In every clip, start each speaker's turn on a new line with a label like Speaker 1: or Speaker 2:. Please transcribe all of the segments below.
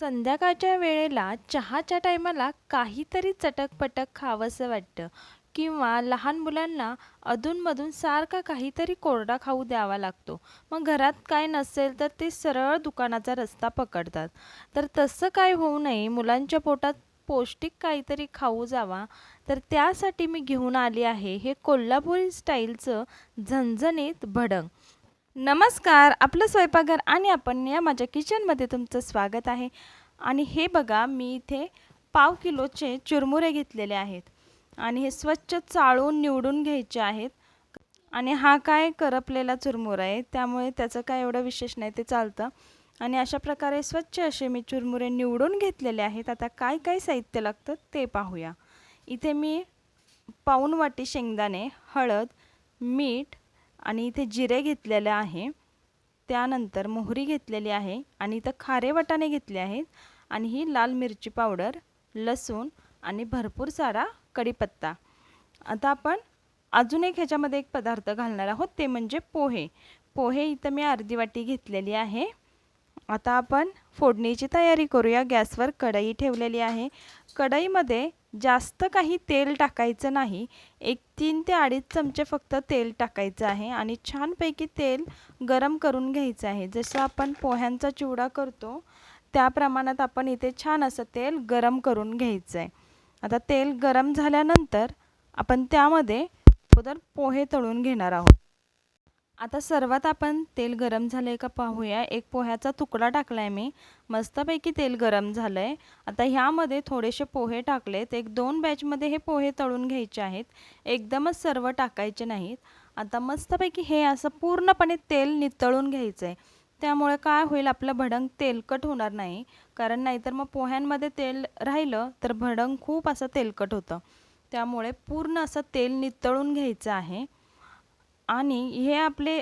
Speaker 1: संध्याकाळच्या वेळेला चहाच्या टायमाला काहीतरी चटकपटक खावंसं वाटतं. किंवा लहान मुलांना अधूनमधून सारखा काहीतरी कोरडा खाऊ द्यावा लागतो. मग घरात काय नसेल तर ते सरळ दुकानाचा रस्ता पकडतात. तर तसं काय होऊ नये मुलांच्या पोटात पौष्टिक काहीतरी खाऊ जावा. तर त्यासाठी मी घेऊन आली आहे हे कोल्हापुरी स्टाईलचं झणझणीत भडंग. नमस्कार आपलं स्वयंपाकघर आणि आपण या माझ्या किचनमध्ये तुमचं स्वागत आहे. आणि हे बघा मी इथे पाव किलोचे चुरमुरे घेतलेले आहेत. आणि हे स्वच्छ चाळून निवडून घ्यायचे आहेत. आणि हा काय करपलेला चुरमुरा आहे त्यामुळे त्याचं काय एवढं विशेष नाही ते चालतं. आणि अशा प्रकारे स्वच्छ असे मी चुरमुरे निवडून घेतलेले आहेत. आता काय काय साहित्य लागतं ते पाहूया. इथे मी पाऊण वाटी शेंगदाणे हळद मीठ आणि इथे जिरे घेतलेले आहे. त्यानंतर मोहरी घेतलेली आहे आणि इथं खारे वाटाणे घेतले आहेत. आणि ही लाल मिरची पावडर लसूण आणि भरपूर सारा कढीपत्ता. आता आपण अजून एक ह्याच्यामध्ये एक पदार्थ घालणार आहोत ते म्हणजे पोहे. पोहे इथं मी अर्धी वाटी घेतलेली आहे. आता आपण फोडणीची तयारी करूया. गॅसवर कढई ठेवलेली आहे. कढईमध्ये जास्त काही तेल टाकायचं नाही. एक तीन ते अडीच चमचे फक्त तेल टाकायचं आहे आणि छानपैकी तेल गरम करून घ्यायचं आहे. जसं आपण पोह्यांचा चिवडा करतो त्या प्रमाणात आपण इथे छान असं तेल गरम करून घ्यायचं आहे. आता तेल गरम झाल्यानंतर आपण त्यामध्ये अगोदर पोहे तळून घेणार आहोत. आता सर्वात आपण तेल गरम झालं आहे का पाहूया. एक पोह्याचा तुकडा टाकला आहे मी. मस्तपैकी तेल गरम झालं आहे आता ह्यामध्ये थोडेसे पोहे टाकलेत. एक दोन बॅचमध्ये हे पोहे तळून घ्यायचे आहेत. एकदमच सर्व टाकायचे नाहीत. आता मस्तपैकी हे असं पूर्णपणे तेल नितळून घ्यायचं आहे त्यामुळे काय होईल आपलं भडंग तेलकट होणार नाही. कारण नाहीतर मग पोह्यांमध्ये तेल राहिलं तर भडंग खूप असं तेलकट होतं. त्यामुळे पूर्ण असं तेल नितळून घ्यायचं आहे. आणि हे आपले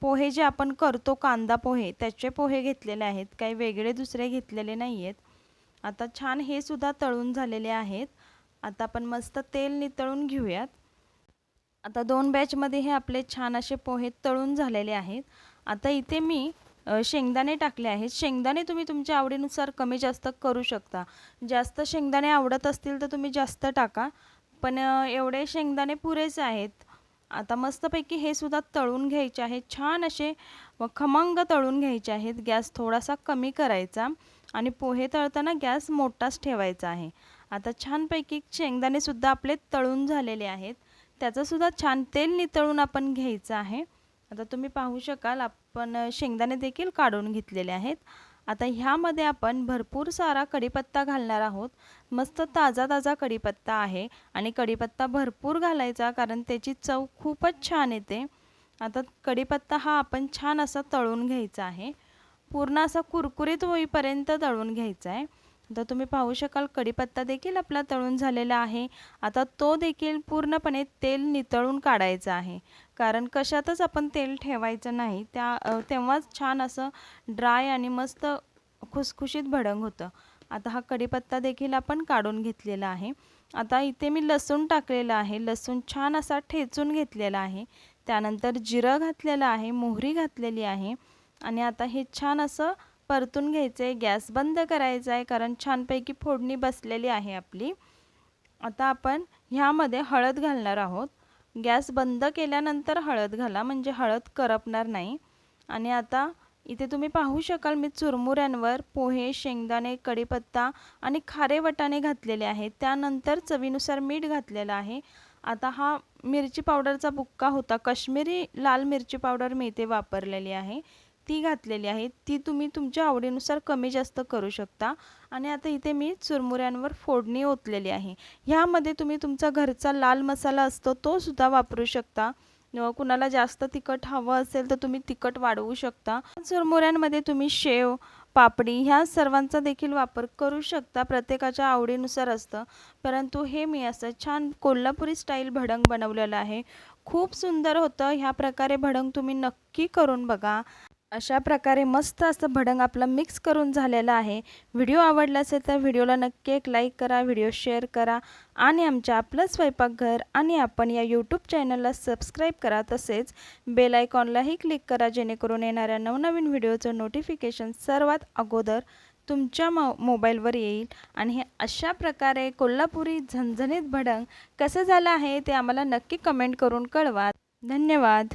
Speaker 1: पोहे जे आपण करतो कांदा पोहे त्याचे पोहे घेतलेले आहेत. काही वेगळे दुसरे घेतलेले नाही आहेत आता छान हे सुद्धा तळून झालेले आहेत. आता आपण मस्त तेल नितळून घेऊयात. आता दोन बॅचमध्ये हे आपले छान असे पोहे तळून झालेले आहेत. आता इथे मी शेंगदाणे टाकले आहेत. शेंगदाणे तुम्ही तुमच्या आवडीनुसार कमी जास्त करू शकता. जास्त शेंगदाणे आवडत असतील तर तुम्ही जास्त टाका. पण एवढे शेंगदाणे पुरेसे आहेत. आता मस्तपैकी हे सुद्धा तळून घ्यायचे आहेत. छान असे खमंग तळून घ्यायचे आहेत. गॅस थोडासा कमी करायचा आणि पोहे तळताना गॅस मोठाच ठेवायचा आहे. आता छानपैकी शेंगदाणेसुद्धा आपले तळून झालेले आहेत. त्याचंसुद्धा छान तेल नितळून आपण घ्यायचं आहे. आता तुम्ही पाहू शकाल आपण शेंगदाणे देखील काढून घेतलेले आहेत. आता ह्यामध्ये आपण भरपूर सारा कढीपत्ता घालणार आहोत. मस्त ताजा ताजा कढीपत्ता आहे आणि कढीपत्ता भरपूर घालायचा कारण त्याची चव खूपच छान येते. आता कढीपत्ता हा आपण छान असा तळून घ्यायचा आहे. पूर्ण असा कुरकुरीत होईपर्यंत तळून घ्यायचा आहे. आता तुम्ही पाहू शकाल कढीपत्ता देखील आपला तळून झालेला आहे. आता तो देखील पूर्णपणे तेल नितळून काढायचा आहे. कारण कशातच आपण तेल ठेवायचं नाही त्या तेव्हाच छान असं ड्राय आणि मस्त खुसखुशीत भडंग होतं. आता हा कढीपत्ता देखील आपण काढून घेतलेला आहे. आता इथे मी लसूण टाकलेलं आहे. लसूण छान असा ठेचून घेतलेला आहे. त्यानंतर जिरं घातलेलं आहे मोहरी घातलेली आहे. आणि आता हे छान असं परतून घ्यायचं आहे गॅस बंद करायचा आहे कारण छानपैकी फोडणी बसलेली आहे आपली. आता आपण ह्यामध्ये हळद घालणार आहोत. गॅस बंद केल्यानंतर हळद घाला म्हणजे हळद करपणार नाही. आणि आता इथे तुम्ही पाहू शकाल मी चुरमुऱ्यांवर पोहे शेंगदाणे कढीपत्ता आणि खारे वटाणे घातलेले आहेत. त्यानंतर चवीनुसार मीठ घातलेलं आहे. आता हा मिरची पावडरचा बुक्का होता. कश्मीरी लाल मिरची पावडर मी इथे वापरलेली आहे. ती घातलेली आहे ती तुम्ही तुमच्या आवडीनुसार कमी जास्त करू शकता. आणि आता इथे मी चुरमुऱ्यांवर फोडणी ओतलेली आहे. ह्यामध्ये तुम्ही तुमचा घरचा लाल मसाला असतो तो सुद्धा वापरू शकता. कुणाला जास्त तिखट हवं असेल तर तुम्ही तिखट वाढवू शकता. चुरमुऱ्यांमध्ये तुम्ही शेव पापडी ह्या सर्वांचा देखील वापर करू शकता प्रत्येकाच्या आवडीनुसार असतं. परंतु हे मी असं छान कोल्हापुरी स्टाईल भडंग बनवलेलं आहे. खूप सुंदर होतं ह्या प्रकारे भडंग तुम्ही नक्की करून बघा. अशा प्रकारे मस्त असं भडंग आपलं मिक्स करून झालेलं आहे. व्हिडिओ आवडला असेल तर व्हिडिओला नक्की एक लाईक करा व्हिडिओ शेअर करा आणि आमच्या आपलं स्वयंपाकघर आणि आपण या यूट्यूब चॅनलला सबस्क्राईब करा. तसेच बेल आयकॉनलाही क्लिक करा जेणेकरून येणाऱ्या नवनवीन व्हिडिओचं नोटिफिकेशन सर्वात अगोदर तुमच्या मो मोबाईलवर येईल. आणि हे अशा प्रकारे कोल्हापुरी झणझणीत भडंग कसं झालं आहे ते आम्हाला नक्की कमेंट करून कळवा. धन्यवाद.